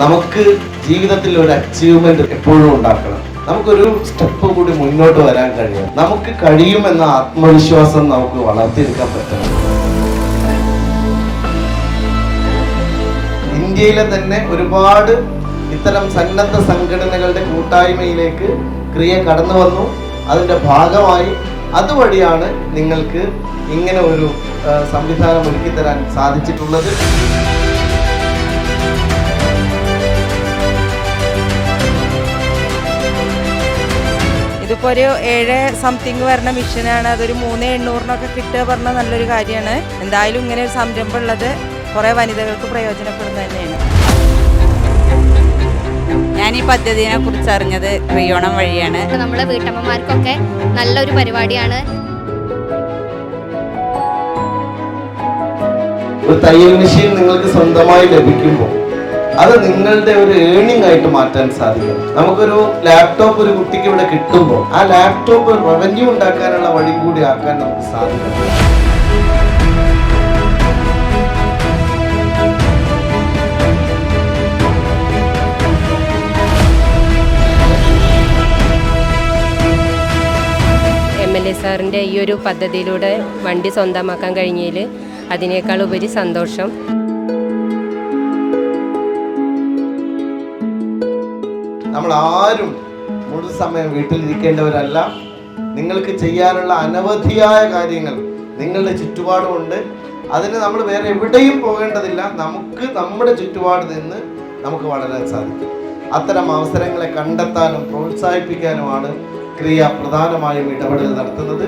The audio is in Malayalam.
നമുക്ക് ജീവിതത്തിൽ ഒരു അച്ചീവ്മെന്റ് എപ്പോഴും ഉണ്ടാക്കണം. നമുക്കൊരു സ്റ്റെപ്പ് കൂടി മുന്നോട്ട് വരാൻ കഴിയും നമുക്ക് കഴിയുമെന്ന ആത്മവിശ്വാസം നമുക്ക് വളർത്തിയെടുക്കാൻ പറ്റണം. ഇന്ത്യയിലെ തന്നെ ഒരുപാട് ഇത്തരം സന്നദ്ധ സംഘടനകളുടെ കൂട്ടായ്മയിലേക്ക് ക്രിയ കടന്നു വന്നു. അതിന്റെ ഭാഗമായി അതുവഴിയാണ് നിങ്ങൾക്ക് ഇങ്ങനെ ഒരു സംവിധാനം ഒരുക്കി തരാൻ സാധിച്ചിട്ടുള്ളത്. ഇതിപ്പോൾ ഒരു ഏഴ് സംതിങ് വരുന്ന മിഷനാണ് അതൊരു മൂന്ന് എണ്ണൂറിനൊക്കെ കിട്ടുക പറഞ്ഞ നല്ലൊരു കാര്യമാണ്. എന്തായാലും ഇങ്ങനെ ഒരു സംരംഭം ഉള്ളത് കുറേ വനിതകൾക്ക് പ്രയോജനപ്പെടുന്നത് തന്നെയാണ്. ഞാൻ ഈ പദ്ധതിയെ കുറിച്ച് അറിഞ്ഞത് ക്രിയോണം വഴിയാണ്. നമ്മളെ വീട്ടമ്മമാർക്കൊക്കെ നല്ലൊരു പരിപാടിയാണ്. ഒരു തയ്യൽ മെഷീൻ നിങ്ങൾക്ക് സ്വന്തമായി ലഭിക്കുമ്പോൾ അത് നിങ്ങളുടെ ഒരു ഏണിംഗ് ആയിട്ട് മാറ്റാൻ സാധിക്കും. നമുക്കൊരു ലാപ്ടോപ്പ് ഒരു കുട്ടിക്ക് ഇവിടെ കിട്ടുമ്പോൾ ആ ലാപ്ടോപ്പ് റവന്യൂ ഉണ്ടാക്കാനുള്ള വഴി കൂടി ആക്കാൻ നമുക്ക് സാധിക്കും. എൽ എ സാറിന്റെ ഈ ഒരു പദ്ധതിയിലൂടെ വണ്ടി സ്വന്തമാക്കാൻ കഴിഞ്ഞതിൽ അതിനേക്കാൾ ഉപരി സന്തോഷം. നമ്മൾ ആരും മുഴുവൻ സമയം വീട്ടിലിരിക്കേണ്ടവരല്ല. നിങ്ങൾക്ക് ചെയ്യാനുള്ള അനവധിയായ കാര്യങ്ങൾ നിങ്ങളുടെ ചുറ്റുപാടുമുണ്ട്. അതിന് നമ്മൾ വേറെ എവിടെയും പോകേണ്ടതില്ല. നമുക്ക് നമ്മുടെ ചുറ്റുപാട് നിന്ന് നമുക്ക് വളരാൻ സാധിക്കും. അത്തരം അവസരങ്ങളെ കണ്ടെത്താനും പ്രോത്സാഹിപ്പിക്കാനുമാണ് ക്രിയ പ്രധാനമായും ഇടപെടൽ നടത്തുന്നത്.